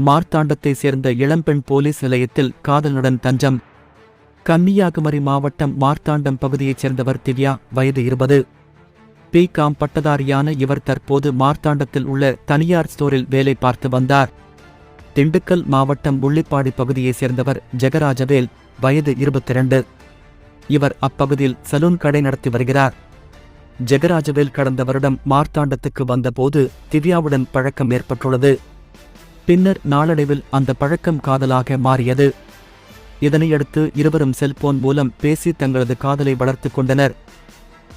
மார்த்தாண்டத்தை சேர்ந்த இளம்பெண் போலீஸ் நிலையத்தில் காதலனுடன் தஞ்சம். கன்னியாகுமரி மாவட்டம் மார்த்தாண்டம் பகுதியைச் சேர்ந்தவர் திவ்யா வயது இருபது. பி. காம். பட்டதாரியான இவர் தற்போது மார்த்தாண்டத்தில் உள்ள தனியார் ஸ்டோரில் வேலை பார்த்து வந்தார். திண்டுக்கல் மாவட்டம் உள்ளிப்பாடி பகுதியைச் சேர்ந்தவர் ஜெகராஜவேல் வயது இருபத்திரண்டு. இவர் அப்பகுதியில் சலூன் கடை நடத்தி வருகிறார். ஜெகராஜவேல் கடந்த வருடம் மார்த்தாண்டத்துக்கு வந்தபோது திவ்யாவுடன் பழக்கம் ஏற்பட்டுள்ளது. பின்னர் நாளடைவில் அந்த பழக்கம் காதலாக மாறியது. இதனையடுத்து இருவரும் செல்போன் மூலம் பேசி தங்களது காதலை வளர்த்துக் கொண்டனர்.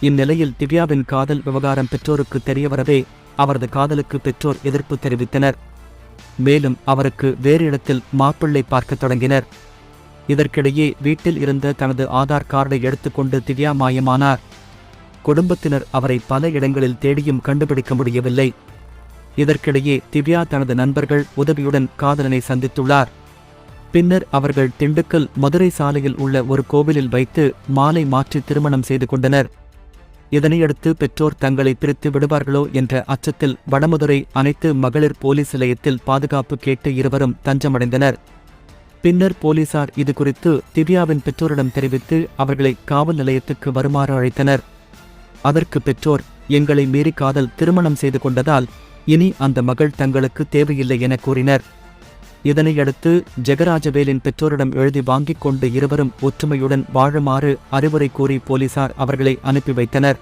இந்நிலையில் திவ்யாவின் காதல் விவகாரம் பெற்றோருக்கு தெரியவரவே அவரது காதலுக்கு பெற்றோர் எதிர்ப்பு தெரிவித்தனர். மேலும் அவருக்கு வேறு இடத்தில் மாப்பிள்ளை பார்க்கத் தொடங்கினர். இதற்கிடையே வீட்டில் இருந்த தனது ஆதார் கார்டை எடுத்துக்கொண்டு திவ்யா மாயமானார். குடும்பத்தினர் அவரை பல இடங்களில் தேடியும் கண்டுபிடிக்க முடியவில்லை. இதற்கிடையே திவ்யா தனது நண்பர்கள் உதவியுடன் காதலனை சந்தித்துள்ளார். பின்னர் அவர்கள் திண்டுக்கல் மதுரை சாலையில் உள்ள ஒரு கோவிலில் வைத்து மாலை மாற்றி திருமணம் செய்து கொண்டனர். இதனையடுத்து பெற்றோர் தங்களை பிரித்து விடுவார்களோ என்ற அச்சத்தில் வடமதுரை அனைத்து மகளிர் போலீஸ் நிலையத்தில் பாதுகாப்பு கேட்டு இருவரும் தஞ்சமடைந்தனர். பின்னர் போலீசார் இது குறித்து திவ்யாவின் பெற்றோரிடம் தெரிவித்து அவர்களை காவல் நிலையத்துக்கு வருமாறு அழைத்தனர். அதற்கு பெற்றோர் எங்களை மீறி காதல் திருமணம் செய்து கொண்டதால் இனி அந்த மகள் தங்களுக்கு தேவையில்லை என கூறினர். இதனையடுத்து ஜெகராஜவேலின் பெற்றோரிடம் எழுதி வாங்கிக் கொண்டு இருவரும் ஒற்றுமையுடன் வாழுமாறு அறிவுரை கூறி போலீசார் அவர்களை அனுப்பி வைத்தனர்.